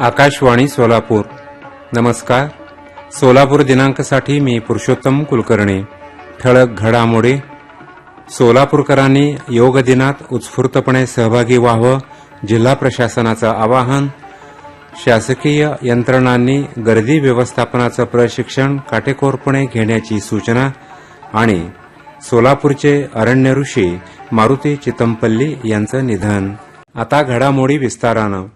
आकाशवाणी सोलापूर. नमस्कार. सोलापूर दिनांकसाठी मी पुरुषोत्तम कुलकर्णी ठळक घडामोडी सोलापूरकरांनी योग दिनात उत्स्फूर्तपणे सहभागी व्हावं जिल्हा प्रशासनाचं आवाहन शासकीय यंत्रणांनी गर्दी व्यवस्थापनाचं प्रशिक्षण काटेकोरपणे घेण्याची सूचना आणि सोलापूरचे अरण्य ऋषी मारुती चितमपल्ली यांचं निधन. आता घडामोडी विस्तारानं.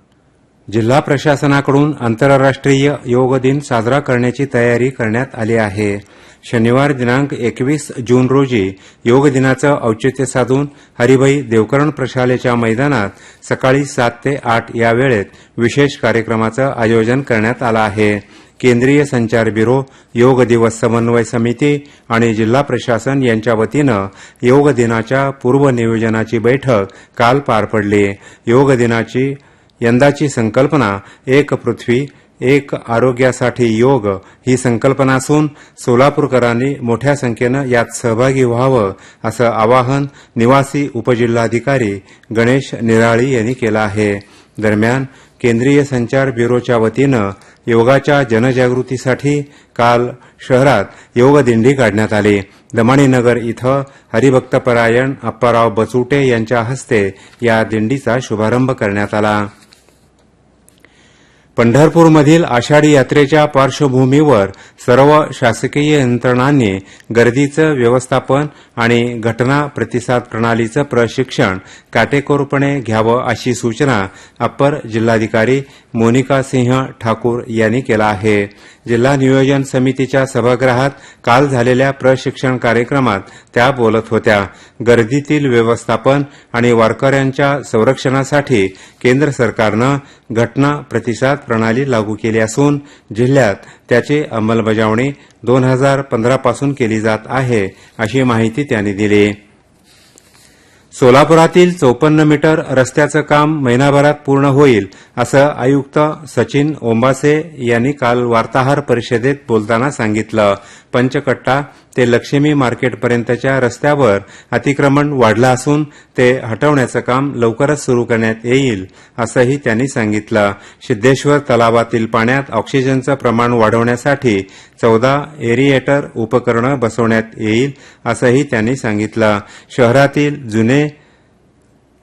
जिल्हा प्रशासनाकडून आंतरराष्ट्रीय योग दिन साजरा करण्याची तयारी करण्यात आली आहे. शनिवार दिनांक एकवीस जून रोजी योग दिनाचं औचित्य साधून हरिभाई देवकरण प्रशालेच्या मैदानात सकाळी सात ते आठ या वेळेत विशेष कार्यक्रमाचं आयोजन करण्यात आलं आहे. केंद्रीय संचार ब्युरो योग दिवस समन्वय समिती आणि जिल्हा प्रशासन यांच्या वतीनं योग दिनाच्या पूर्वनियोजनाची बैठक काल पार पडली. योग दिनाची यंदाची संकल्पना एक पृथ्वी एक आरोग्यासाठी योग ही संकल्पना असून सोलापूरकरांनी मोठ्या संख्येनं यात सहभागी व्हावं असं आवाहन निवासी उपजिल्हाधिकारी गणेश निराळी यांनी केलं आहे. दरम्यान केंद्रीय संचार ब्युरोच्या वतीनं योगाच्या जनजागृतीसाठी काल शहरात योग दिंडी काढण्यात आली. दमाणीनगर इथं हरिभक्तपरायण अप्पाराव बचुटे यांच्या हस्ते या दिंडीचा शुभारंभ करण्यात आला. पंढरपूरमधील आषाढी यात्रेच्या पार्श्वभूमीवर सर्व शासकीय यंत्रणांनी गर्दीचं व्यवस्थापन आणि घटना प्रतिसाद प्रणालीचं प्रशिक्षण काटेकोरपणे घ्यावं अशी सूचना अप्पर जिल्हाधिकारी मोनिका सिंह ठाकूर यांनी केला आहे. जिल्हा नियोजन समितीच्या सभागृहात काल झालेल्या प्रशिक्षण कार्यक्रमात त्या बोलत होत्या. गर्दीतील व्यवस्थापन आणि वारकऱ्यांच्या संरक्षणासाठी केंद्र सरकारनं घटना प्रतिसाद प्रणाली लागू केली असून जिल्ह्यात त्याची अंमलबजावणी दोन हजार पंधरापासून केली जात आहे अशी माहिती त्यांनी दिली. सोलापुरातील चौपन्न मीटर रस्त्याचं काम महिनाभरात पूर्ण होईल असं आयुक्त सचिन ओंबासे यांनी काल वार्ताहर परिषदेत बोलताना सांगितलं. पंचकट्टा ते लक्ष्मी मार्केटपर्यंतच्या रस्त्यावर अतिक्रमण वाढलं असून ते हटवण्याचं काम लवकरच सुरू करण्यात येईल असंही त्यांनी सांगितलं. सिद्धेश्वर तलावातील पाण्यात ऑक्सिजनचं प्रमाण वाढवण्यासाठी चौदा एरिएटर उपकरणं बसवण्यात येईल असंही त्यांनी सांगितलं. शहरातील जुने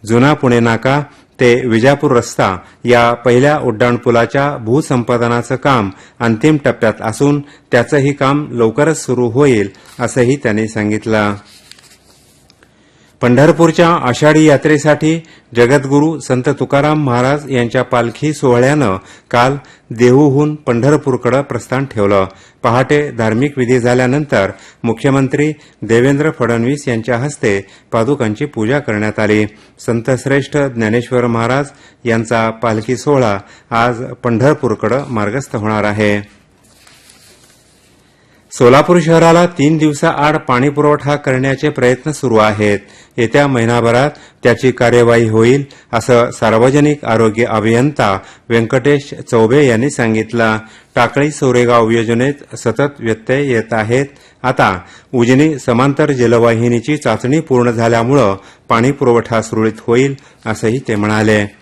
जुना पुणे नाका ते विजापूर रस्ता या पहिल्या उड्डाणपुलाच्या भूसंपादनाचं काम अंतिम टप्प्यात असून त्याचंही काम लवकरच सुरू होईल असंही त्यांनी सांगितलं. पंढरपूरच्या आषाढी यात्रेसाठी जगद्गुरू संत तुकाराम महाराज यांच्या पालखी सोहळ्यानं काल देहूहून पंढरपूरकडे प्रस्थान ठेवलं. पहाटे धार्मिक विधी झाल्यानंतर मुख्यमंत्री देवेंद्र फडणवीस यांच्या हस्ते पादुकांची पूजा करण्यात आली. संतश्रेष्ठ ज्ञानेश्वर महाराज यांचा पालखी सोहळा आज पंढरपूरकडे मार्गस्थ होणार आहे. सोलापूर शहराला तीन दिवसाआड पाणी पुरवठा करण्याचे प्रयत्न सुरू आहेत. येत्या महिनाभरात त्याची कार्यवाही होईल असं सार्वजनिक आरोग्य अभियंता व्यंकटेश चौबे यांनी सांगितलं. टाकळी सोरेगाव योजनेत सतत व्यत्यय येत आहेत. आता उजनी समांतर जलवाहिनीची चाचणी पूर्ण झाल्यामुळं पाणी पुरवठा सुरळीत होईल असंही ते म्हणाले.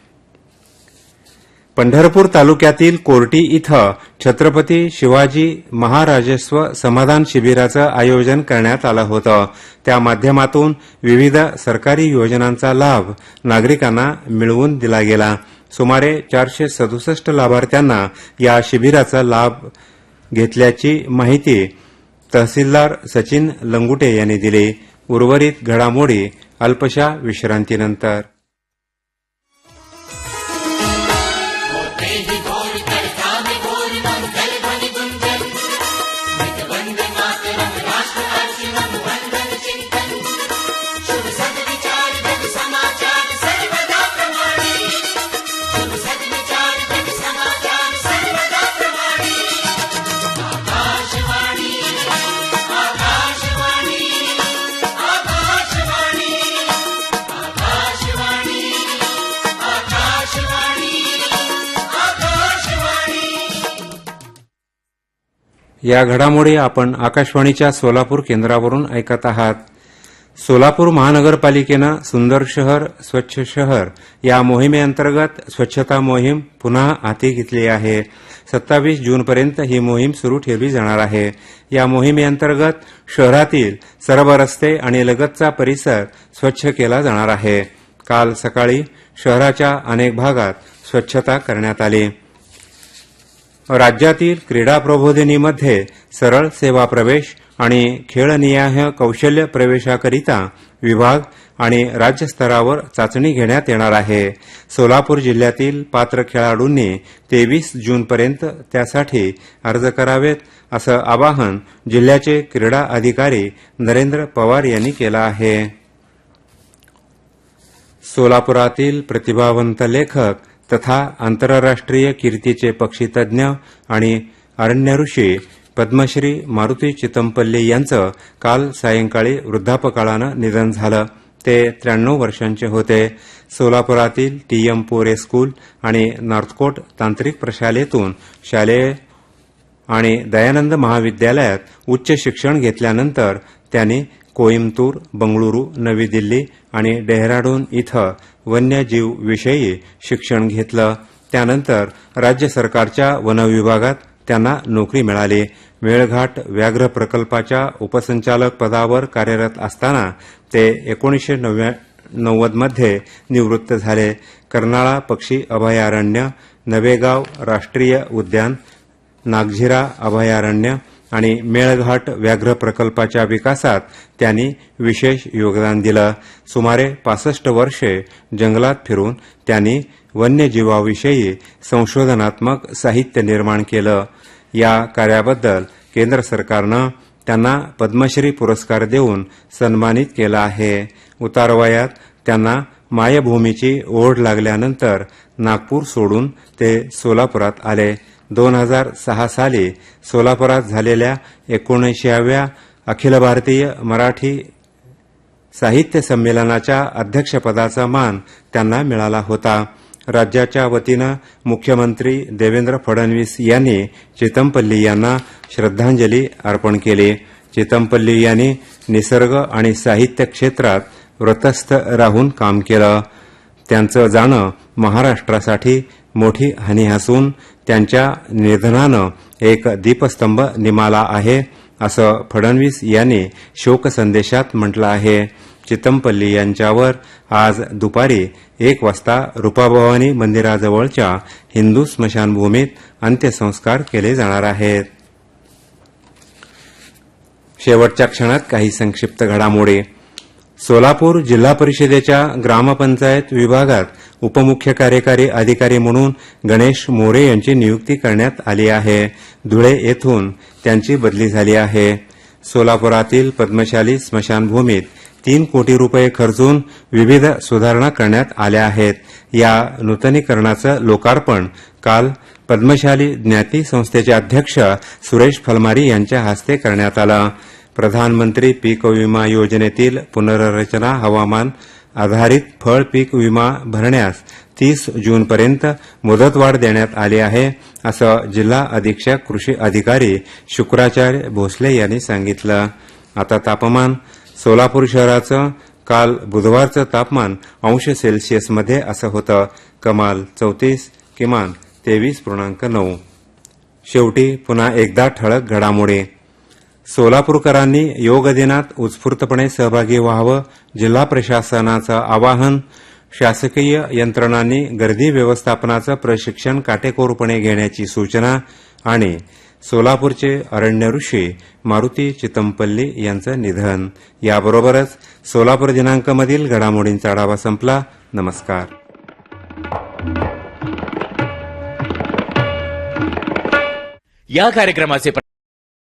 पंढरपूर तालुक्यातील कोर्टी इथं छत्रपती शिवाजी महाराजस्व समाधान शिबिराचं आयोजन करण्यात आलं होतं. त्या माध्यमातून विविध सरकारी योजनांचा लाभ नागरिकांना मिळवून दिला गेला. सुमारे चारशे सदुसष्ट लाभार्थ्यांना या शिबिराचा लाभ घेतल्याची माहिती तहसीलदार सचिन लंगुटे यांनी दिली. उर्वरित घडामोडी अल्पशा विश्रांतीनंतर. या घडामोडी आपण आकाशवाणीच्या सोलापूर केंद्रावरून ऐकत आहात. सोलापूर महानगरपालिकेनं सुंदर शहर स्वच्छ शहर या मोहिमेअंतर्गत स्वच्छता मोहीम पुन्हा हाती घेतली आहे. सत्तावीस जूनपर्यंत ही मोहीम सुरू ठेवली जाणार आहे. या मोहिमेअंतर्गत शहरातील सर्व रस्ते आणि लगतचा परिसर स्वच्छ केला जाणार आहे. काल सकाळी शहराच्या अनेक भागात स्वच्छता करण्यात आली. राज्यातील क्रीडा प्रबोधिनीमध्ये सरळ सेवा प्रवेश आणि खेळनिहाय कौशल्य प्रवेशाकरिता विभाग आणि राज्यस्तरावर चाचणी घेण्यात येणार आहे. सोलापूर जिल्ह्यातील पात्र खेळाडूंनी तेवीस जूनपर्यंत त्यासाठी अर्ज करावेत असं आवाहन जिल्ह्याचे क्रीडा अधिकारी नरेंद्र पवार यांनी केलं आहे. सोलापुरातील प्रतिभावंत लेखक तथा आंतरराष्ट्रीय कीर्तीचे पक्षीतज्ञ आणि अरण्यऋषी पद्मश्री मारुती चितमपल्ली यांचं काल सायंकाळी वृद्धापकाळानं निधन झालं. ते त्र्याण्णव वर्षांचे होते. सोलापुरातील टीएम पोरे स्कूल आणि नॉर्थकोट तांत्रिक प्रशालेतून शालेय आणि दयानंद महाविद्यालयात उच्च शिक्षण घेतल्यानंतर त्यांनी कोईमतूर बंगळुरू नवी दिल्ली आणि डेहराडून इथं वन्यजीव विषयी शिक्षण घेतलं. त्यानंतर राज्य सरकारच्या वनविभागात त्यांना नोकरी मिळाली. मेळघाट व्याघ्र प्रकल्पाच्या उपसंचालक पदावर कार्यरत असताना ते एकोणीसशे नव्वदमध्ये निवृत्त झाले. कर्नाळा पक्षी अभयारण्य नवेगाव राष्ट्रीय उद्यान नागझिरा अभयारण्य आणि मेळघाट व्याघ्र प्रकल्पाच्या विकासात त्यांनी विशेष योगदान दिलं. सुमारे पासष्ट वर्षे जंगलात फिरून त्यांनी वन्यजीवाविषयी संशोधनात्मक साहित्य निर्माण केलं. या कार्याबद्दल केंद्र सरकारनं त्यांना पद्मश्री पुरस्कार देऊन सन्मानित केला आहे. उतारवयात त्यांना मायभूमीची ओढ लागल्यानंतर नागपूर सोडून ते सोलापुरात आले. दोन हजार सहा साली सोलापुरात झालेल्या एकोणऐंशीव्या अखिल भारतीय मराठी साहित्य संमेलनाच्या अध्यक्षपदाचा मान त्यांना मिळाला होता. राज्याच्या वतीनं मुख्यमंत्री देवेंद्र फडणवीस यांनी चितमपल्ली यांना श्रद्धांजली अर्पण केली. चितमपल्ली यांनी निसर्ग आणि साहित्य क्षेत्रात व्रतस्थ राहून काम केलं. त्यांचं जाणं महाराष्ट्रासाठी मोठी हानी असून त्यांच्या निधनानं एक दीपस्तंभ निमाला आहे असं फडणवीस यांनी शोकसंदेशात म्हटलं आहे. चितमपल्ली यांच्यावर आज दुपारी एक वाजता रुपाभवानी मंदिराजवळच्या हिंदू स्मशानभूमीत अंत्यसंस्कार केले जाणार आहेत. शेवटच्या क्षणात काही संक्षिप्त घडामोडी. सोलापूर जिल्हा परिषदेच्या ग्रामपंचायत विभागात उपमुख्य कार्यकारी अधिकारी म्हणून गणेश मोरे यांची नियुक्ती करण्यात आली आहे. धुळे येथून त्यांची बदली झाली आहे. सोलापुरातील पद्मशाली स्मशानभूमीत तीन कोटी रुपये खर्चून विविध सुधारणा करण्यात आल्या आहेत. या नूतनीकरणाचं लोकार्पण काल पद्मशाली ज्ञाती संस्थेचे अध्यक्ष सुरेश फलमारी यांच्या हस्ते करण्यात आलं. प्रधानमंत्री पीक विमा योजनेतील पुनर्रचना हवामान आधारित फळ पीक विमा भरण्यास तीस जूनपर्यंत मुदतवाढ देण्यात आली आहे असं जिल्हा अधीक्षक कृषी अधिकारी शुक्राचार्य भोसले यांनी सांगितलं. आता तापमान सोलापूर शहराचं काल बुधवारचं तापमान अंश सेल्सिअसमध्ये असं होतं. कमाल चौतीस किमान तेवीस पूर्णांक नऊ. शेवटी पुन्हा एकदा ठळक घडामोडी. सोलापूरकरांनी योग दिनात उत्स्फूर्तपणे सहभागी व्हावं जिल्हा प्रशासनाचं आवाहन शासकीय यंत्रणांनी गर्दी व्यवस्थापनाचं प्रशिक्षण काटेकोरपणे घेण्याची सूचना आणि सोलापूरचे अरण्य ऋषी मारुती चितमपल्ली यांचं निधन. याबरोबरच सोलापूर दिनांकमधील घडामोडींचा आढावा संपला. नमस्कार. या कार्यक्रमाचे